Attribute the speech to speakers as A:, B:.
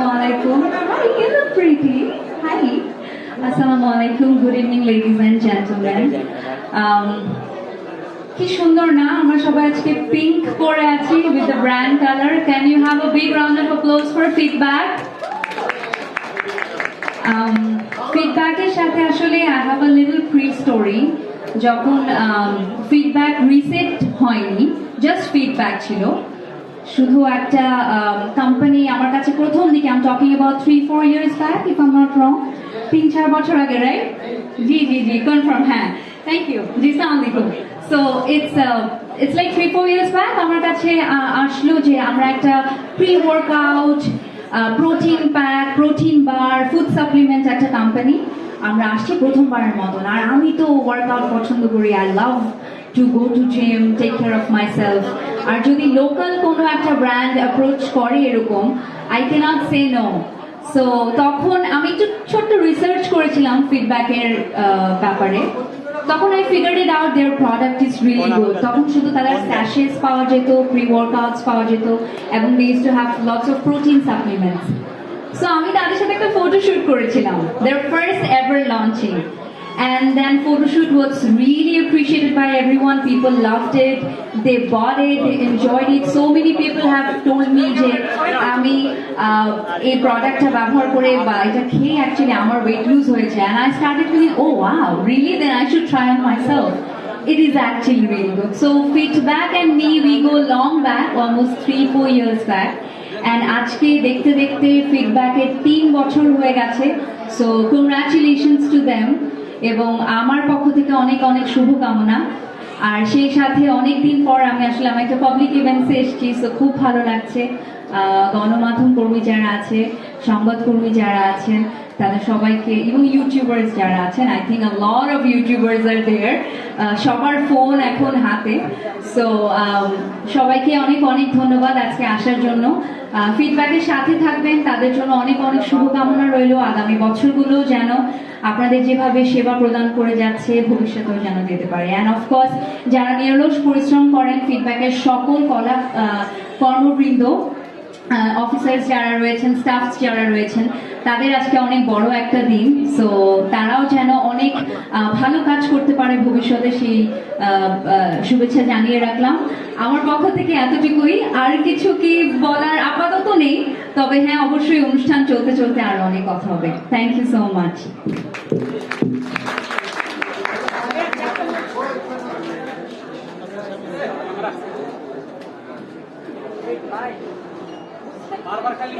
A: Assalamu alaikum. Hi, you look pretty. Hi. Assalamu alaikum. Good evening, ladies and gentlemen. Um, কি সুন্দর না আমরা সবাই আজকে পিঙ্ক পরে আছি with the brand colour can you have a big round of applause for feedback ফিডব্যাকের সাথে আসলে I have a little pre story যখন ফিডব্যাক রিসেট হয়নি জাস্ট ফিডব্যাক ছিল শুধু একটা কোম্পানি আমার কাছে প্রথম দিকে I'm talking about three four years back if I'm not wrong তিন চার বছর আগে রাইট জি জি জি কনফার্ম হ্যাঁ থ্যাংক ইউ জি সালাম আলাইকুম so it's it's like three four years back আমার কাছে আহ, আসলো যে আমরা একটা pre workout protein pack protein bar food supplement একটা কোম্পানি আমরা আসছি প্রথমবারের মতন আর আমি তো ওয়ার্কআউট পছন্দ করি I love to go to gym take care of myself আর যদি লোকাল কোনো একটা ব্র্যান্ড অ্যাপ্রোচ করে এরকম I can't say no so তখন আমি একটু ছোট্ট রিসার্চ করেছিলাম ফিডব্যাকের ব্যাপারে। তখন I figure it out their product is really good তখন শুধু তাদের স্যাশেস পাওয়া যেত প্রি ওয়ার্কআউটস পাওয়া যেত এবং they use to have lots of protein supplements so আমি তাদের সাথে একটা ফটো শুট করেছিলাম their first ever launching and then photo shoot was really appreciated by everyone people loved it they bought it they enjoyed it so many people have told me যে আমি আহ, এই প্রোডাক্টটা ব্যবহার করে বা এটা খেয়ে অ্যাকচুয়ালি আমার ওয়েট লুজ হয়েছে and I started feeling oh wow really then I should try on myself it is actually really good so feedback and me we go long back almost three four years back and আজকে দেখতে দেখতে ফিডব্যাকের তিন বছর হয়ে গেছে so congratulations to them এবং আমার পক্ষ থেকে অনেক অনেক শুভকামনা। আর সেই সাথে অনেক দিন পর আমি আসলে আমি একটা পাবলিক ইভেন্টসে এসেছি সো খুব ভালো লাগছে। গণমাধ্যম কর্মী যারা আছে সংবাদকর্মী যারা আছেন, তাদের সবাইকে এবং ইউটিউবার্স যারা আছেন I think a lot of YouTubers R there সবার ফোন এখন হাতে। সো সবাইকে অনেক অনেক ধন্যবাদ আজকে আসার জন্য। ফিডব্যাকের সাথে থাকবেন। তাদের জন্য অনেক অনেক শুভকামনা রইল আগামী বছরগুলো যেন আপনাদের যেভাবে সেবা প্রদান করে যাচ্ছে, ভবিষ্যতেও যেন দিতে পারে। অ্যান্ড অফকোর্স যারা নিরলস পরিশ্রম করেন ফিডব্যাকের সকল কলা কর্মবৃন্দ অফিসার্স যারা রয়েছেন স্টাফ যারা রয়েছেন, তাদের আজকে অনেক বড় একটা দিন। সো তারাও যেন অনেক ভালো কাজ করতে পারে ভবিষ্যতে, সেই শুভেচ্ছা জানিয়ে রাখলাম। আমার পক্ষ থেকে এতটুকুই। আর কিছু কি বলার আপাতত নেই, তবে হ্যাঁ অবশ্যই অনুষ্ঠান চলতে চলতে আরও অনেক কথা হবে। থ্যাংক ইউ সো মাচ
B: বারবার খালি